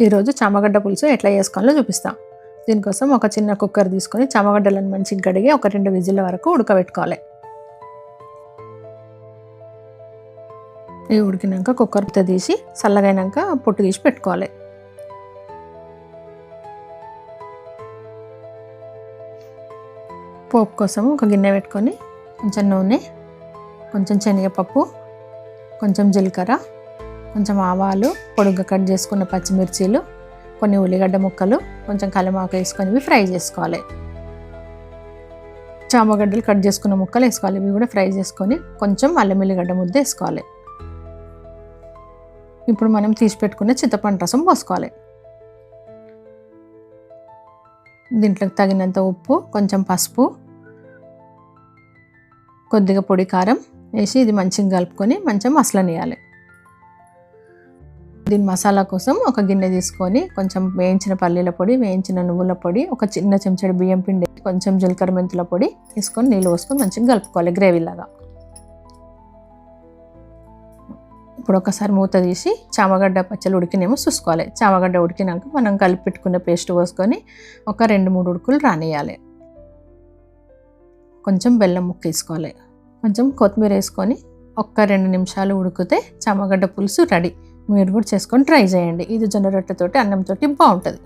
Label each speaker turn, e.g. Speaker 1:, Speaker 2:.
Speaker 1: ఈరోజు చామగడ్డ పులుసు ఎట్లా చేసుకోవాలో చూపిస్తాం. దీనికోసం ఒక చిన్న కుక్కర్ తీసుకొని చామగడ్డలను మంచిగా కడిగి ఒక రెండు విజిల్ల వరకు ఉడకబెట్టుకోవాలి. ఇవి ఉడికినాక కుక్కర్ తీసి చల్లగైనాక పొట్టు తీసి పెట్టుకోవాలి. పోపు కోసం ఒక గిన్నె పెట్టుకొని కొంచెం నూనె కొంచెం శనగపప్పు కొంచెం జీలకర్ర కొంచెం ఆవాలు పొడుగ్గా కట్ చేసుకున్న పచ్చిమిర్చీలు కొన్ని ఉల్లిగడ్డ ముక్కలు కొంచెం కలమాకు వేసుకొని ఇవి ఫ్రై చేసుకోవాలి. చామగడ్డలు కట్ చేసుకున్న ముక్కలు వేసుకోవాలి. ఇవి కూడా ఫ్రై చేసుకొని కొంచెం అల్లం ఉల్లిగడ్డ ముద్ద వేసుకోవాలి. ఇప్పుడు మనం తీసి పెట్టుకున్న చింతపండు రసం పోసుకోవాలి. దీంట్లోకి తగినంత ఉప్పు కొంచెం పసుపు కొద్దిగా పొడి కారం వేసి ఇది మంచిగా కలుపుకొని మంచిగా మసలనియాలి దీని మసాలా కోసం ఒక గిన్నె తీసుకొని కొంచెం వేయించిన పల్లీల పొడి వేయించిన నువ్వుల పొడి ఒక చిన్న చెంచాడు బియ్యం పిండి కొంచెం జీలకర్ర మెంతుల పొడి తీసుకొని నీళ్ళు పోసుకొని మంచిగా కలుపుకోవాలి గ్రేవీలాగా ఇప్పుడు ఒకసారి మూత తీసి చామగడ్డ పచ్చళ్ళు ఉడికినేమో చూసుకోవాలి. చామగడ్డ ఉడికినాక మనం కలిపి పెట్టుకున్న పేస్ట్ పోసుకొని ఒక రెండు మూడు ఉడుకులు రానియాలి కొంచెం బెల్లం ముక్క వేసుకోవాలి. కొంచెం కొత్తిమీర వేసుకొని ఒక్క రెండు నిమిషాలు ఉడికితే చామగడ్డ పులుసు రెడీ. మీరు కూడా చేసుకొని ట్రై చేయండి. ఇది జొన్న రొట్టెతోటి అన్నంతోటి బాగుంటుంది.